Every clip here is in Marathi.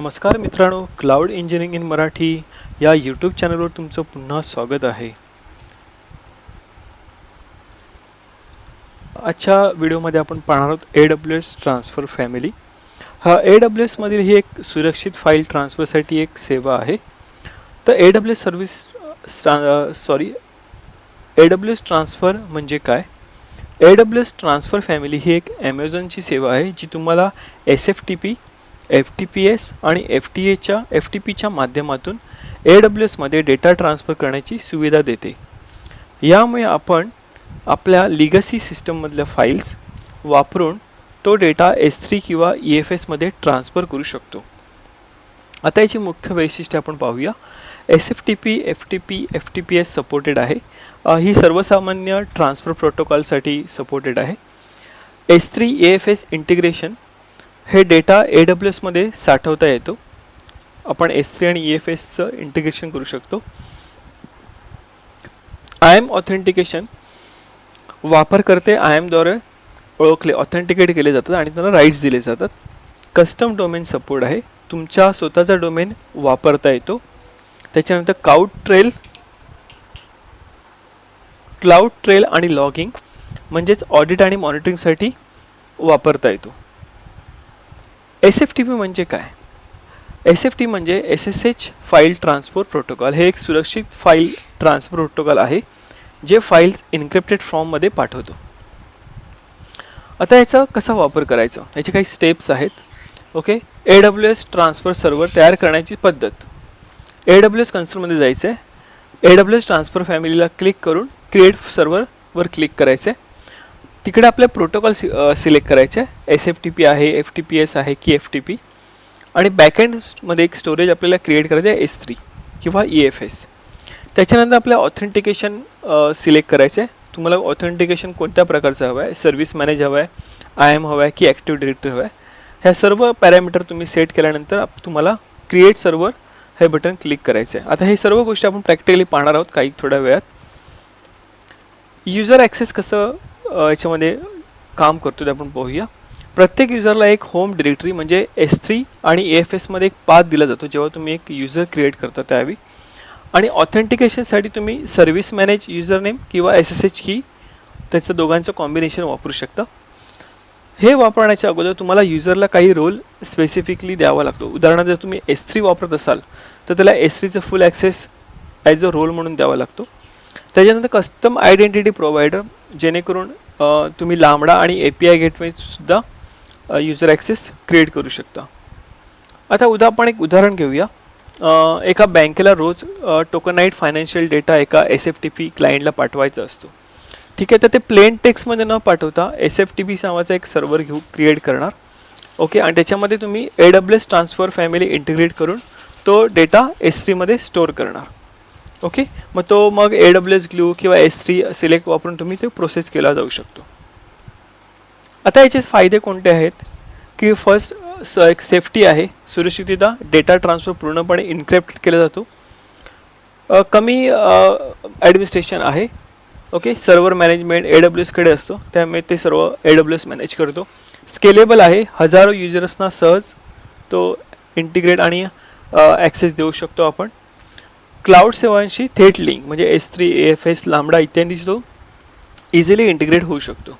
नमस्कार मित्रांनो क्लाउड इंजिनिअरिंग इन मराठी या यूट्यूब चॅनलवर तुमचं पुन्हा स्वागत आहे. आजच्या व्हिडिओमध्ये आपण पाहणार आहोत A W S transfer family. हा ए डब्ल्यू एसमधील ही एक सुरक्षित फाईल ट्रान्सफरसाठी एक सेवा आहे. तर A W S service sorry A W S transfer म्हणजे काय? A W S transfer family ही एक ॲमेझॉनची सेवा आहे जी तुम्हाला S F T P F T P S आणि एफ टी एच्या एफ टी पीच्या माध्यमातून ए डब्ल्यू एसमध्ये डेटा ट्रान्सफर करण्याची सुविधा देते. यामुळे आपण आपल्या लिगसी सिस्टममधल्या फाईल्स वापरून तो डेटा एस थ्री किंवा ई एफ एसमध्ये ट्रान्सफर करू शकतो. आता याची मुख्य वैशिष्ट्य आपण पाहूया. S F T P F T P F T P S supported आहे. ही सर्वसामान्य ट्रान्सफर प्रोटोकॉलसाठी सपोर्टेड आहे. S three A F S integration हे डेटा ए डब्ल्यू एसमध्ये साठवता येतो. आपण एस थ्री आणि ई एफ एसचं इंटिग्रेशन करू शकतो. आय एम ऑथेंटिकेशन वापरकर्ते आय एमद्वारे ओळखले ऑथेंटिकेट केले जातात आणि त्यांना राईट्स दिले जातात. कस्टम डोमेन सपोर्ट आहे. तुमच्या स्वतःचा डोमेन वापरता येतो. त्याच्यानंतर काउट ट्रेल क्लाउड ट्रेल आणि लॉगिंग म्हणजेच ऑडिट आणि मॉनिटरिंगसाठी वापरता येतो. एस एफ टी पी म्हणजे काय? एस एफ टी म्हणजे S S H file transfer protocol. हे एक सुरक्षित फाईल ट्रान्सफर प्रोटोकॉल आहे जे फाईल्स इन्क्रिप्टेड फॉर्ममध्ये पाठवतो. आता याचा कसा वापर करायचा? याचे काही स्टेप्स आहेत. Okay A W S transfer server तयार करण्याची पद्धत. ए डब्ल्यू एस कन्सोलमध्ये जायचं आहे ए डब्ल्यू एस ट्रान्सफर फॅमिलीला क्लिक करून क्रिएट सर्व्हरवर क्लिक करायचं आहे तिकडे आपले प्रोटोकॉल सि सिलेक्ट करायचे. एस एफ टी पी आहे एफ टी पी एस आहे की एफ टी पी आणि बॅकएंडमध्ये एक स्टोरेज आपल्याला क्रिएट करायचं आहे एस थ्री किंवा ई एफ एस त्याच्यानंतर आपल्या ऑथेंटिकेशन सिलेक्ट करायचं. आहे तुम्हाला ऑथेंटिकेशन कोणत्या प्रकारचं हवं आहे? सर्व्हिस मॅनेज हवं आहे आय एम हवं आहे की ॲक्टिव्ह डिरेक्टर हवं आहे? ह्या सर्व पॅरामीटर तुम्ही सेट केल्यानंतर आप- तुम्हाला क्रिएट सर्व्हर हे बटन क्लिक करायचं आहे. आता हे सर्व गोष्टी आपण प्रॅक्टिकली पाहणार आहोत काही थोड्या वेळात. युजर ॲक्सेस कसं याच्यामध्ये काम करतो ते आपण पाहूया. प्रत्येक युजरला एक होम डिरेक्टरी म्हणजे एस थ्री आणि ए एफ एसमध्ये एक पाथ दिला जातो जेव्हा तुम्ही एक युजर क्रिएट करता त्यावेळी. आणि ऑथेंटिकेशनसाठी तुम्ही सर्व्हिस मॅनेज युजर नेम किंवा एस एस एच की त्याचं दोघांचं कॉम्बिनेशन वापरू शकता. हे वापरण्याच्या अगोदर तुम्हाला युजरला काही रोल स्पेसिफिकली द्यावा लागतो. उदाहरणार्थ जर तुम्ही एस थ्री वापरत असाल तर त्याला S थ्रीचं full access as a role म्हणून द्यावा लागतो. त्याच्यानंतर कस्टम आयडेंटिटी प्रोव्हायडर जेणेकरून तुम्ही लांबडा आणि ए पी आय गेटवेसुद्धा युजर ॲक्सेस क्रिएट करू शकता. आता उद्या आपण एक उदाहरण घेऊया. एका बँकेला रोज टोकनाईट फायनान्शियल डेटा एका एस एफ टी पी क्लायंटला पाठवायचा असतो. ठीक आहे तर ते प्लेन टेक्स्टमध्ये न पाठवता एस एफ टी पी नावाचा एक सर्व्हर घेऊ क्रिएट करणार. ओके आणि त्याच्यामध्ये तुम्ही A W S transfer family integrate करून तो डेटा एस थ्रीमध्ये स्टोअर करणार. ओके मग तो मग ए डब्ल्यू एस ग्लू किंवा एस थ्री सिलेक्ट वापरून तुम्ही ते प्रोसेस केला जाऊ शकतो. आता याचे फायदे कोणते आहेत? की फर्स्ट एक सेफ्टी आहे. सुरक्षितता डेटा ट्रान्सफर पूर्णपणे इन्क्रिप्ट केला जातो. कमी ॲडमिनिस्ट्रेशन आहे. Okay server management A W एसकडे असतो. त्यामुळे ते सर्व ए डब्ल्यू एस मॅनेज करतो. स्केलेबल आहे. हजारो युजर्सना सहज तो इंटिग्रेट आणि ॲक्सेस देऊ शकतो आपण. क्लाउड सेवांशी थेट लिंक म्हणजे S three A F S lambda इत्यादी तो इझिली इंटिग्रेट होऊ शकतो.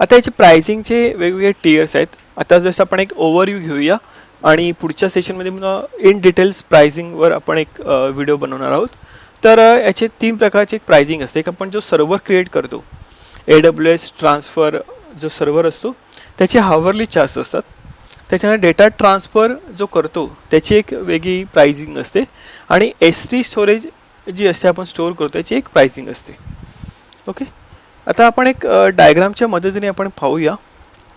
आता याचे प्रायझिंगचे वेगवेगळे टियर्स आहेत. आता जसं आपण एक ओव्हरव्ह्यू घेऊया आणि पुढच्या सेशनमध्ये इन डिटेल्स प्रायझिंगवर आपण एक व्हिडिओ बनवणार आहोत. तर याचे तीन प्रकारचे एक प्रायझिंग असते. एक आपण जो सर्व्हर क्रिएट करतो ए डब्ल्यू एस ट्रान्सफर जो सर्व्हर असतो त्याचे हावरली चार्ज असतात. त्याच्यानंतर डेटा ट्रान्सफर जो करतो त्याची एक वेगळी प्राइसिंग असते. आणि एस टी स्टोरेज जी असते आपण स्टोअर करतो त्याची एक प्राइसिंग असते. ओके आता आपण एक डायग्रामच्या मदतीने आपण पाहूया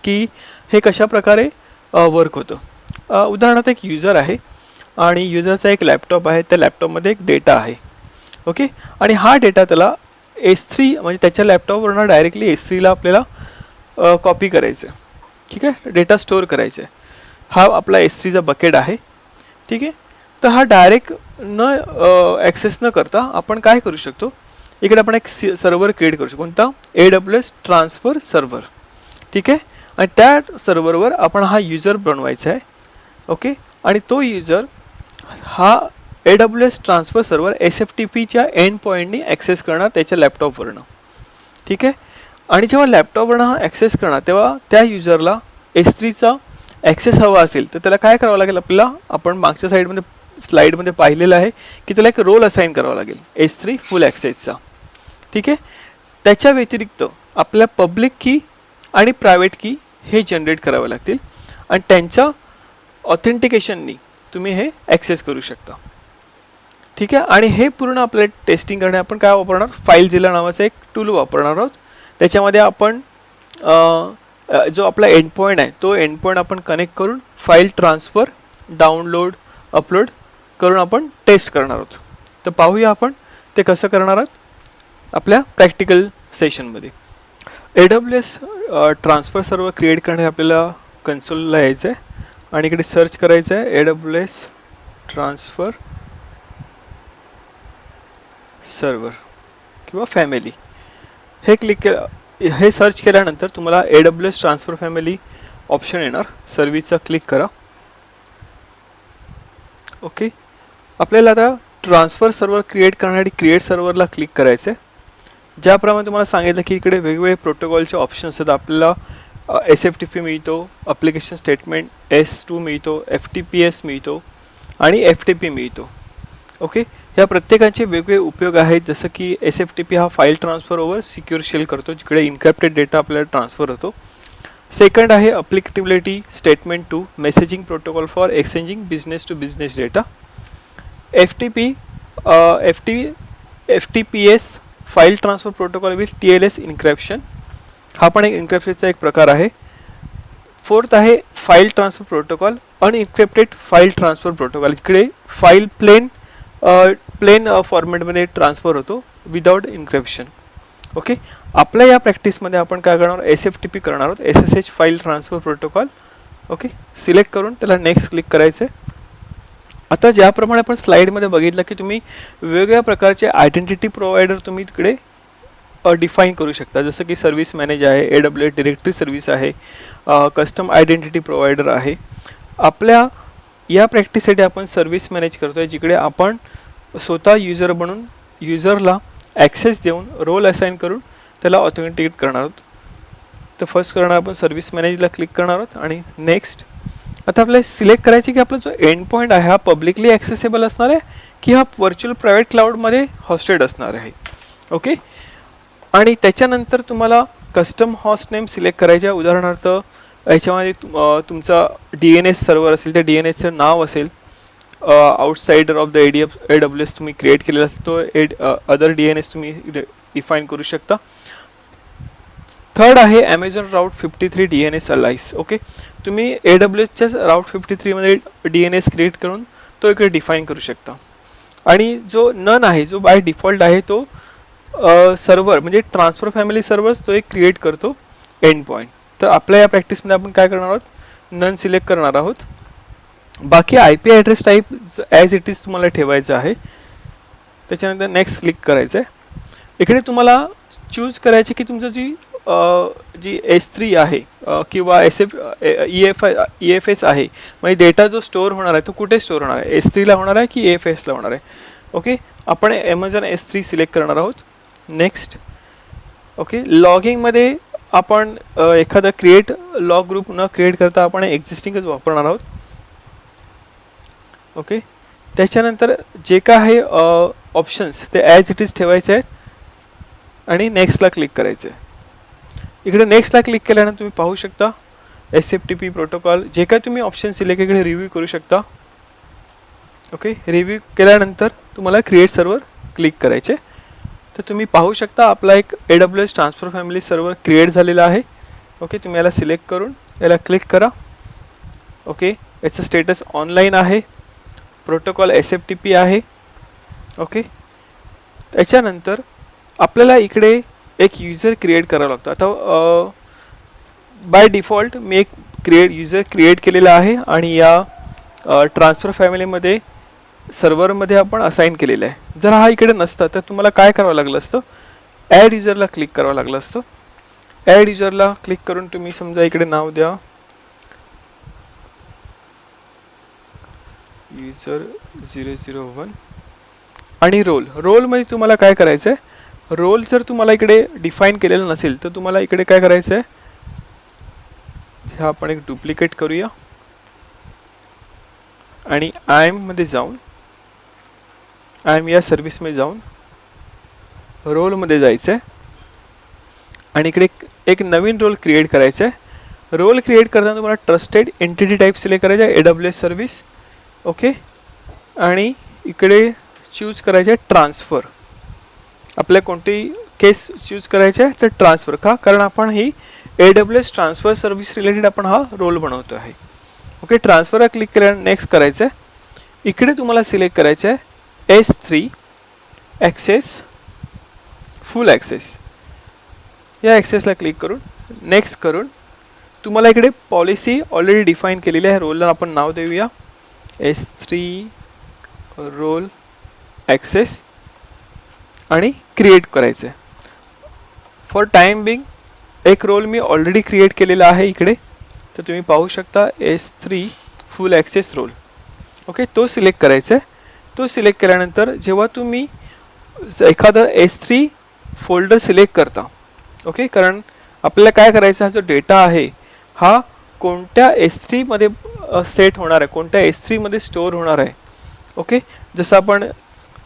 की हे कशा प्रकारे वर्क होतं. उदाहरणार्थ एक युजर आहे आणि युजरचा एक लॅपटॉप आहे. त्या लॅपटॉपमध्ये एक डेटा आहे. ओके आणि हा डेटा त्याला एस थ्री म्हणजे त्याच्या लॅपटॉपवरनं डायरेक्टली एस थ्रीला आपल्याला कॉपी करायचं आहे ठीक आहे? डेटा स्टोअर करायचा आहे हा आपला एस थ्रीचा बकेट आहे. ठीक आहे? तर हा डायरेक्ट न ॲक्सेस न करता आपण काय करू शकतो? इकडे आपण एक सी सर्व्हर क्रिएट करू शकतो. कोणता? A W S transfer server ठीक आहे? आणि त्या सर्व्हरवर आपण हा युजर बनवायचा आहे. ओके? आणि तो युजर हा A W S transfer server S F T पीच्या एंड पॉईंटनी ॲक्सेस करणार त्याच्या लॅपटॉपवरनं ठीक आहे? आणि जेव्हा लॅपटॉपवरनं हा ॲक्सेस करणार तेव्हा त्या युजरला एस थ्रीचा ॲक्सेस हवा असेल तर त्याला काय करावं लागेल आपल्याला? आपण मागच्या साईडमध्ये स्लाईडमध्ये पाहिलेलं आहे की त्याला एक रोल असाइन करावा लागेल. एस थ्री फुल ॲक्सेसचा ठीक आहे? त्याच्या व्यतिरिक्त आपल्या पब्लिक की आणि प्रायव्हेट की हे जनरेट करावे लागतील. आणि त्यांच्या ऑथेंटिकेशननी तुम्ही हे ॲक्सेस करू शकता. ठीक आहे? आणि हे पूर्ण आपल्या टेस्टिंग करणे आपण काय वापरणार? फाईल जिला नावाचा एक टूल वापरणार आहोत. त्याच्यामध्ये आपण जो आपला एंड पॉईंट आहे तो एंड पॉईंट आपण कनेक्ट करून फाईल ट्रान्सफर डाउनलोड अपलोड करून आपण टेस्ट करणार आहोत. तर पाहूया आपण ते कसं करणार आहोत आपल्या प्रॅक्टिकल सेशनमध्ये A W S transfer server create करणे आपल्याला कन्सोलला यायचं आहे आणि इकडे सर्च करायचं आहे A W S transfer server किंवा फॅमिली हे क्लिक केलं. हे सर्च केल्यानंतर तुम्हाला A W S transfer family option येणार. सर्व्हिसचा क्लिक करा. ओके आपल्याला आता ट्रान्सफर सर्वर क्रिएट करण्यासाठी क्रिएट सर्व्हरला क्लिक करायचं आहे ज्याप्रमाणे तुम्हाला सांगितलं की इकडे वेगवेगळे प्रोटोकॉलचे ऑप्शन्स आहेत. आपल्याला एस एफ टी पी मिळतो अप्लिकेशन स्टेटमेंट एस टू मिळतो एफ टी पी एस मिळतो आणि एफ टी पी मिळतो. ओके या प्रत्येकाचे वेगवेगळे उपयोग आहेत. जसं की एस एफ टी पी हा file transfer over secure shell करतो जिकडे इन्क्रॅप्टेड डेटा आपल्याला ट्रान्सफर होतो. सेकंड आहे applicability statement two messaging protocol for exchanging business to business data F T P F T F T P S file transfer protocol with T L S encryption हा पण एक इन्क्रॅप्शनचा एक प्रकार आहे. फोर्थ आहे file transfer protocol unencrypted file transfer protocol इकडे फाईल प्लेन प्लेन फॉर्मॅटमध्ये ट्रान्सफर होतो विदाउट इन्क्रिप्शन ओके आपल्या या प्रॅक्टिसमध्ये आपण काय करणार? एस एफ टी पी करणार आहोत. S S H file transfer protocol okay select करून त्याला नेक्स्ट क्लिक करायचं आहे आता ज्याप्रमाणे आपण स्लाईडमध्ये बघितलं की तुम्ही वेगवेगळ्या प्रकारचे आयडेंटिटी प्रोव्हायडर तुम्ही तिकडे डिफाईन करू शकता. जसं की सर्व्हिस मॅनेज आहे A W A directory service आहे कस्टम आयडेंटिटी प्रोव्हायडर आहे. आपल्या या प्रॅक्टिससाठी आपण सर्व्हिस मॅनेज करतो आहे जिकडे आपण स्वतः युजर बनून युजरला ॲक्सेस देऊन रोल असाईन करून त्याला ऑथेंटिकेट करणार आहोत. तर फर्स्ट करणार आपण सर्व्हिस मॅनेजला क्लिक करणार आहोत आणि नेक्स्ट आता आपल्याला सिलेक्ट करायचे की आपला जो एंड पॉईंट आहे हा पब्लिकली ॲक्सेसेबल असणार आहे की हा व्हर्च्युअल प्रायव्हेट क्लाउडमध्ये हॉस्टेड असणार आहे. ओके आणि त्याच्यानंतर तुम्हाला कस्टम हॉस्ट नेम सिलेक्ट करायचे आहे. उदाहरणार्थ याच्यामध्ये तुम तुमचा डी एन एस सर्वर असेल त्या डी एन एसचं नाव असेल outsider of the A D F A W S तुम्ही क्रिएट केलेला असेल तो add other D N S तुम्ही डिफाईन करू शकता. थर्ड आहे Amazon route fifty three D N S alias okay तुम्ही ए डब्ल्यू एसच्याच राऊट फिफ्टी थ्रीमध्ये डी एन एस क्रिएट करून तो इकडे डिफाईन करू शकता. आणि जो नन आहे जो बाय डिफॉल्ट आहे तो सर्वर म्हणजे ट्रान्सफर फॅमिली सर्व्हर्स तो एक क्रिएट करतो एंड पॉईंट तर आपल्या या प्रॅक्टिसमध्ये आपण काय करणार आहोत? नन सिलेक्ट करणार आहोत. बाकी I P address type as it is तुम्हाला ठेवायचं आहे. त्याच्यानंतर नेक्स्ट क्लिक करायचं आहे इकडे तुम्हाला चूज करायचे की तुमचं जी जी एस थ्री आहे किंवा S F E F I E F S आहे म्हणजे डेटा जो स्टोअर होणार आहे तो कुठे स्टोअर होणार आहे? एस थ्रीला होणार आहे की ई एफ एसला होणार आहे? ओके आपण ॲमेझॉन एस थ्री सिलेक्ट करणार आहोत. नेक्स्ट ओके लॉगिंगमध्ये आपण एखादा क्रिएट लॉग ग्रुप न क्रिएट करता आपण एक्झिस्टिंगच वापरणार आहोत. ओके? त्याच्यानंतर जे काय आहे ऑप्शन्स ते ॲज इट इज ठेवायचे आहेत आणि नेक्स्टला क्लिक करायचं आहे इकडे नेक्स्टला क्लिक केल्यानंतर तुम्ही पाहू शकता S F T P protocol जे काय तुम्ही ऑप्शन सिलेक्ट इकडे रिव्ह्यू करू शकता. ओके? रिव्ह्यू केल्यानंतर तुम्हाला क्रिएट सर्वर क्लिक करायचे. तर तुम्ही पाहू शकता आपला एक A W S transfer family server create झालेला आहे. ओके तुम्ही याला सिलेक्ट करून याला क्लिक करा. ओके याचं स्टेटस ऑनलाईन आहे. Protocol S F T P आहे. ओके त्याच्यानंतर आपल्याला इकडे एक युजर क्रिएट करावं लागतं. आता बाय डिफॉल्ट मी एक क्रिएट युजर क्रिएट केलेला आहे आणि या ट्रान्सफर फॅमिलीमध्ये सर्व्हरमध्ये आपण असाइन केलेलं आहे. जर हा इकडे नसता तर तुम्हाला काय करावं लागलं असतं? ॲड युजरला क्लिक करावं लागलं असतं. ॲड युजरला क्लिक करून तुम्ही समजा इकडे नाव द्या. युजर झिरो झिरो वन आणि रोल रोलमध्ये तुम्हाला काय करायचं आहे रोल जर तुम्हाला इकडे डिफाईन केलेला नसेल तर तुम्हाला इकडे काय करायचं आहे ह्या आपण एक डुप्लिकेट करूया. आणि आय एममध्ये जाऊन आय एम या सर्व्हिसमध्ये जाऊन रोलमध्ये जायचं आहे आणि इकडे एक- नवीन रोल क्रिएट करायचं आहे रोल क्रिएट करताना तुम्हाला ट्रस्टेड एंटिटी टाईप सिलेक्ट करायचं आहे A W S service okay आणि इकडे चूज करायचे आहे ट्रान्सफर आपल्या कोणती केस चूज करायचे आहे तर ट्रान्सफर का? कारण आपण ही A W S transfer service related आपण हा रोल बनवतो आहे ओके ट्रान्सफरला क्लिक केल्यानंतर नेक्स्ट करायचं आहे इकडे तुम्हाला सिलेक्ट करायचं आहे S three access full access या ॲक्सेसला क्लिक करून नेक्स्ट करून तुम्हाला इकडे पॉलिसी ऑलरेडी डिफाईन केलेली आहे. रोलला आपण नाव देऊया. एस थ्री रोल ॲक्सेस आणि क्रिएट करायचं आहे फॉर टाईम बिंग एक रोल मी ऑलरेडी क्रिएट केलेला आहे इकडे. तर तुम्ही पाहू शकता S three full access role okay तो सिलेक्ट करायचा आहे तो सिलेक्ट केल्यानंतर जेव्हा तुम्ही एखादं एस थ्री फोल्डर सिलेक्ट करता ओके कारण आपल्याला काय करायचं हा जो डेटा आहे हा कोणत्या एस थ्रीमध्ये सेट होणार आहे कोणत्या एस थ्रीमध्ये स्टोअर होणार आहे ओके जसं आपण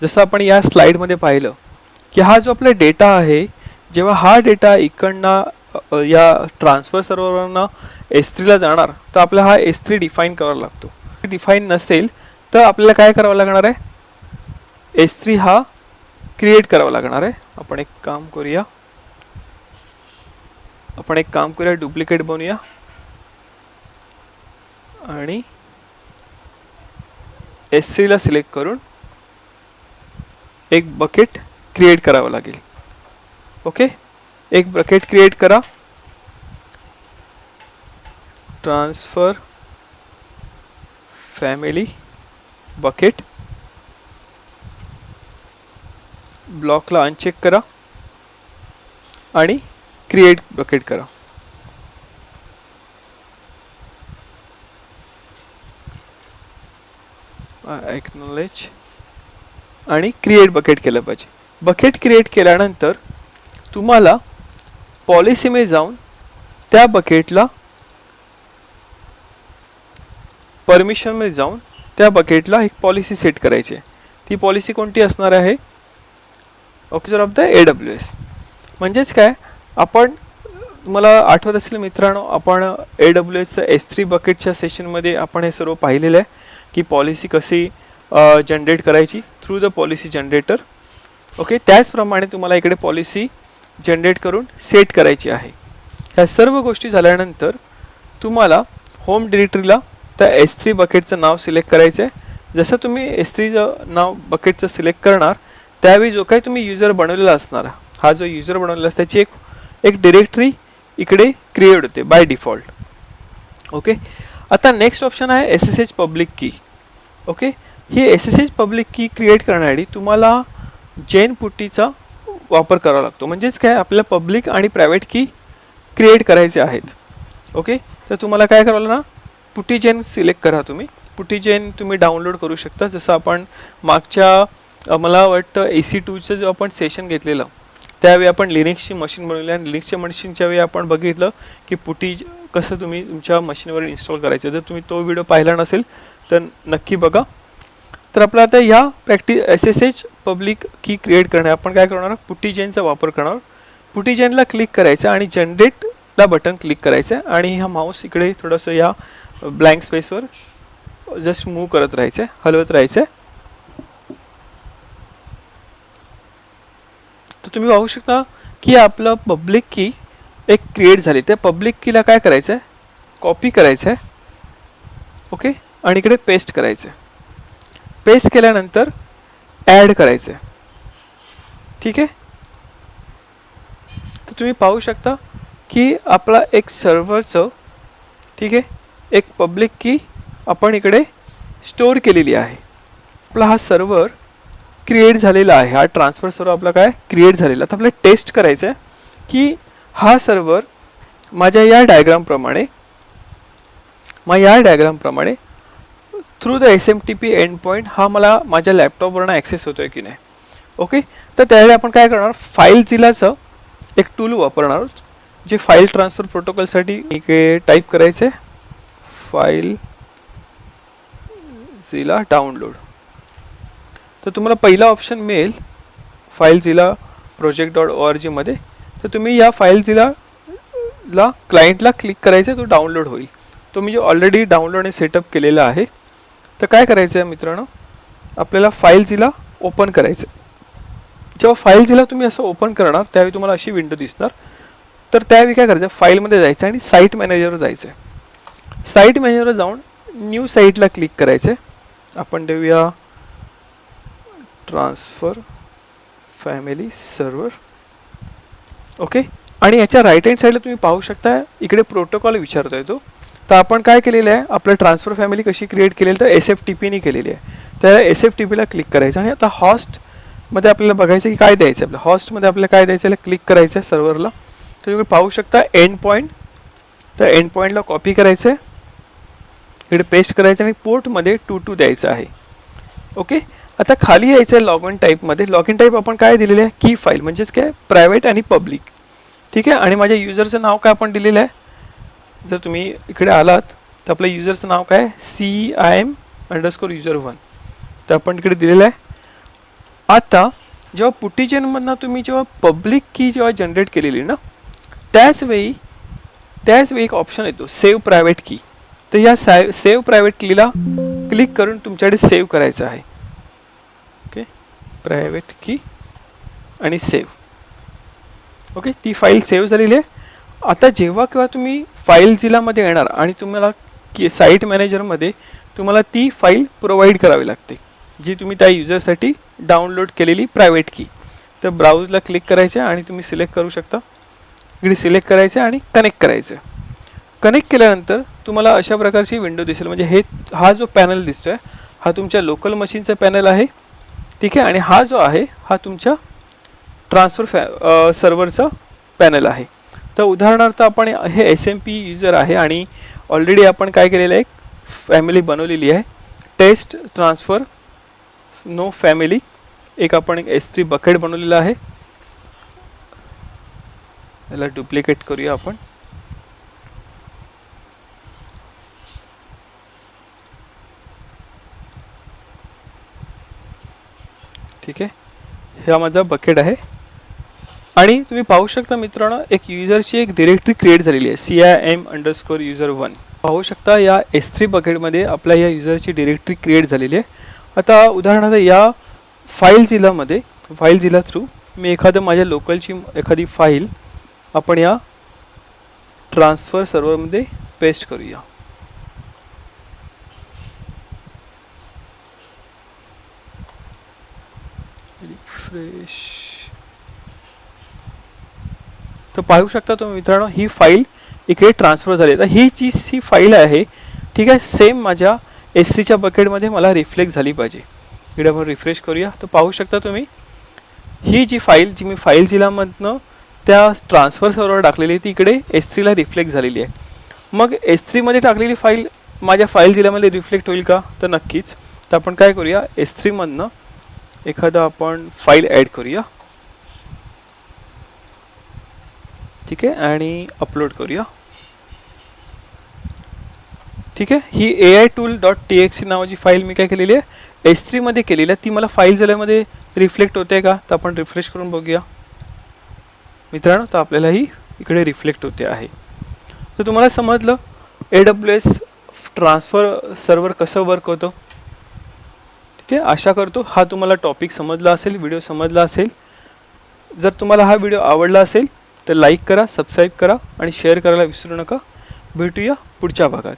जसं आपण या स्लाईडमध्ये पाहिलं की हा जो आपला डेटा आहे जेव्हा हा डेटा इकडनं या ट्रान्सफर सर्व्हरवरनं एस थ्रीला जाणार तर आपल्याला हा एस थ्री डिफाईन करावा लागतो. डिफाईन नसेल तर आपल्याला काय करावं लागणार आहे? एस थ्री हा क्रिएट करावा लागणार आहे. आपण एक काम करूया. आपण एक काम करूया डुप्लिकेट बनवूया. आणि एस थ्रीला सिलेक्ट करून एक बकेट क्रिएट करावं लागेल. ओके एक बकेट क्रिएट करा. ट्रान्सफर फॅमिली बकेट ब्लॉकला अनचेक करा. आणि क्रिएट बकेट करा. एक्नॉलेज आणि क्रिएट बकेट केलं पाहिजे. बकेट क्रिएट केल्यानंतर तुम्हाला पॉलिसीमध्ये जाऊन त्या बकेटला परमिशनमध्ये जाऊन त्या बकेटला एक पॉलिसी सेट करायची आहे. ती पॉलिसी कोणती असणार आहे? Officer of the A W S म्हणजेच काय? आपण तुम्हाला आठवत असेल मित्रांनो आपण ए डब्ल्यू एसचं एस थ्री बकेटच्या सेशनमध्ये आपण हे सर्व पाहिलेलं आहे की पॉलिसी कशी जनरेट करायची through the policy generator okay त्याचप्रमाणे तुम्हाला इकडे पॉलिसी जनरेट करून सेट करायची आहे. ह्या सर्व गोष्टी झाल्यानंतर तुम्हाला होम डिरेक्टरीला तर एस थ्री बकेटचं नाव सिलेक्ट करायचं आहे जसं तुम्ही एस थ्रीचं नाव बकेटचं सिलेक्ट करणार त्यावेळी जो काही तुम्ही युजर बनवलेला असणार हा जो युजर बनवलेला असतो त्याची एक एक डिरेक्टरी इकडे क्रिएट होते बाय डिफॉल्ट ओके आता नेक्स्ट ऑप्शन आहे S S H public key okay ही S S H public key create करण्यासाठी तुम्हाला जैन पुट्टीचा वापर करावा लागतो. म्हणजेच काय? आपल्याला पब्लिक आणि प्रायव्हेट की क्रिएट करायचे आहेत. ओके तर तुम्हाला काय करावं ना पुटीजेन सिलेक्ट करा तुम्ही. पुटीजेन तुम्ही डाउनलोड करू शकता. जसं आपण मागच्या मला वाटतं ए सी टूचं जो आपण सेशन घेतलेलं त्यावेळी आपण लिनिक्सची मशीन बनवली आणि लिनिक्सच्या मशीनच्या वेळी आपण बघितलं की पुटी कसं तुम्ही तुमच्या मशीनवर इन्स्टॉल करायचं. जर तुम्ही तो व्हिडिओ पाहिला नसेल तर नक्की बघा. तर आपलं आता ह्या practice S S H public key create करणे आपण काय करणार? पुटीजेनचा वापर करणार. पुटीजेनला क्लिक करायचं आणि जनरेटला बटन क्लिक करायचं. आहे आणि हा माऊस इकडे थोडंसं या ब्लँक स्पेसवर जस्ट मूव करत राहायचं आहे हलवत राहायचं आहे तर तुम्ही पाहू शकता की आपलं पब्लिक की एक क्रिएट झाली. त्या पब्लिक कीला काय करायचं आहे कॉपी करायचं आहे ओके आणि इकडे पेस्ट करायचं आहे पेस्ट केल्यानंतर ॲड करायचं आहे ठीक आहे? तर तुम्ही पाहू शकता की आपला एक सर्व्हरचं ठीक आहे? एक पब्लिक की आपण इकडे स्टोअर केलेली आहे. आपला हा सर्वर क्रिएट झालेला आहे. हा ट्रान्सफर सर्व आपला काय? क्रिएट झालेला. तर आपल्याला टेस्ट करायचं आहे की हा सर्वर माझ्या या डायग्रामप्रमाणे मग या डायग्रामप्रमाणे through the S M T P end point हा मला माझ्या लॅपटॉपवरनं ॲक्सेस होतो आहे की नाही. ओके तर त्यावेळी आपण काय करणार? फाईल जिलाचं एक टूल वापरणार आहोत. जे फाईल ट्रान्सफर प्रोटोकॉलसाठी इकडे टाईप करायचं आहे फाईल झिला डाउनलोड तर तुम्हाला पहिला ऑप्शन मिळेल FileZilla project dot O R जीमध्ये तर तुम्ही या फाईल झिला ला क्लायंटला क्लिक करायचं तो डाउनलोड होईल. तो मी ऑलरेडी डाउनलोड आणि सेटअप केलेला आहे. तर काय करायचं आहे मित्रांनो? आपल्याला फाईल झिला ओपन करायचं जेव्हा फाईल झिला तुम्ही असं ओपन करणार त्यावेळी तुम्हाला अशी विंडो दिसणार. तर त्यावेळी काय करायचं? फाईलमध्ये जायचं आणि साईट मॅनेजरवर जायचं आहे. साईट मेन्यूवर जाऊन न्यू साईटला क्लिक करायचं. आहे आपण देऊया ट्रान्सफर फॅमिली सर्वर ओके? आणि याच्या राईट हँड साईडला तुम्ही पाहू शकता इकडे प्रोटोकॉल विचारतो आहे तो. तर आपण काय केलेलं आहे आपलं ट्रान्सफर फॅमिली कशी क्रिएट केलेली तर एस एफ टी पीने केलेली आहे. त्या एस एफ टी पीला क्लिक करायचं आणि आता हॉस्टमध्ये आपल्याला बघायचं की काय द्यायचं आहे आपल्या हॉस्टमध्ये आपल्याला काय द्यायचं आहे क्लिक करायचं आहे सर्व्हरला तर तुम्ही पाहू शकता एंड पॉईंट तर एंड पॉईंटला कॉपी करायचं आहे. इकडे पेस्ट करायचं आणि पोर्टमध्ये टू टू द्यायचं आहे. ओके आता खाली यायचं आहे लॉग इन टाईपमध्ये लॉग इन टाईप आपण काय दिलेलं आहे? की फाईल म्हणजेच काय? प्रायव्हेट आणि पब्लिक ठीक आहे? आणि माझ्या युजरचं नाव काय आपण दिलेलं आहे? जर तुम्ही इकडे आलात तर आपल्या युजरचं नाव काय? C I M underscore user one तर आपण इकडे दिलेलं आहे. आता जेव्हा पुटीजनमधनं तुम्ही जेव्हा पब्लिक की जेव्हा जनरेट केलेली ना त्याचवेळी त्याचवेळी त्याच वेळी एक ऑप्शन येतो. सेव्ह प्रायव्हेट की तर या साय सेव्ह प्रायव्हेट कीला क्लिक करून तुमच्याकडे सेव्ह करायचं आहे. ओके प्रायव्हेट की आणि सेव्ह ओके ती फाईल सेव्ह झालेली आहे. आता जेव्हा केव्हा तुम्ही फाईल जिलामध्ये येणार आणि तुम्हाला की साईट मॅनेजरमध्ये तुम्हाला ती फाईल प्रोव्हाइड करावी लागते जी तुम्ही त्या युजरसाठी डाउनलोड केलेली प्रायव्हेट की तर ब्राउजला क्लिक करायचं आणि तुम्ही सिलेक्ट करू शकता. इकडे सिलेक्ट करायचं आणि कनेक्ट करायचं कनेक्ट केल्यानंतर तुम्हाला अशा प्रकारची विंडो दिसेल. म्हणजे हे हा जो पॅनल दिसतो आहे हा तुमच्या लोकल मशीनचा पॅनल आहे. ठीक आहे? आणि हा जो आहे हा तुमच्या ट्रान्सफर फॅ सर्व्हरचा पॅनल आहे. तर उदाहरणार्थ आपण हे एस एम पी युजर आहे आणि ऑलरेडी आपण काय केलेलं आहे? फॅमिली बनवलेली आहे. टेस्ट ट्रान्सफर नो फॅमिली एक आपण एक एस थ्री बकेट बनवलेला आहे. याला डुप्लिकेट करूया आपण. ठीक आहे? हा माझा बकेट आहे. आणि तुम्ही पाहू शकता मित्रांनो एक युजरची एक डिरेक्टरी क्रिएट झालेली आहे. C I M underscore user one पाहू शकता या एस थ्री बकेटमध्ये आपल्या या युजरची डिरेक्टरी क्रिएट झालेली आहे. आता उदाहरणार्थ या फाईल जिल्हामध्ये फाईल जिल्हा थ्रू मी एखादं माझ्या लोकलची एखादी फाईल आपण या ट्रान्सफर सर्वरमध्ये पेस्ट करूया. रिफ्रेश तर पाहू शकता तुम्ही मित्रांनो ही फाईल इकडे ट्रान्सफर झाली तर ही जी ही फाईल आहे ठीक आहे सेम माझ्या एस थ्रीच्या बकेटमध्ये मला रिफ्लेक्ट झाली पाहिजे. इकडे आपण रिफ्रेश करूया. तर पाहू शकता तुम्ही ही जी फाईल जी मी फाईल जिलामधनं त्या ट्रान्सफर सर्वर टाकलेली ती इकडे एस थ्रीला रिफ्लेक्ट झालेली आहे. मग एस थ्रीमध्ये टाकलेली फाईल माझ्या फाईल जिल्ह्यामध्ये रिफ्लेक्ट होईल का? तर नक्कीच. तर आपण काय करूया एस थ्रीमधनं एखादं आपण फाईल ॲड करूया. ठीक आहे? आणि अपलोड करूया. ठीक आहे? ही A I tool dot T X नावाची फाईल मी काय केलेली आहे? एस थ्रीमध्ये केलेली आहे. ती मला फाईल झाल्यामध्ये रिफ्लेक्ट होते का? तर आपण रिफ्रेश करून बघूया. मित्रांनो तर आपल्याला ही इकडे रिफ्लेक्ट होते आहे. तर तुम्हाला समजलं A W S transfer server कसं वर्क होतं? ठीक आहे? आशा करतो हा तुम्हाला टॉपिक समजला असेल व्हिडिओ समजला असेल. जर तुम्हाला हा व्हिडिओ आवडला असेल तर लाईक करा सबस्क्राईब करा आणि शेअर करायला विसरू नका. भेटूया पुढच्या भागात.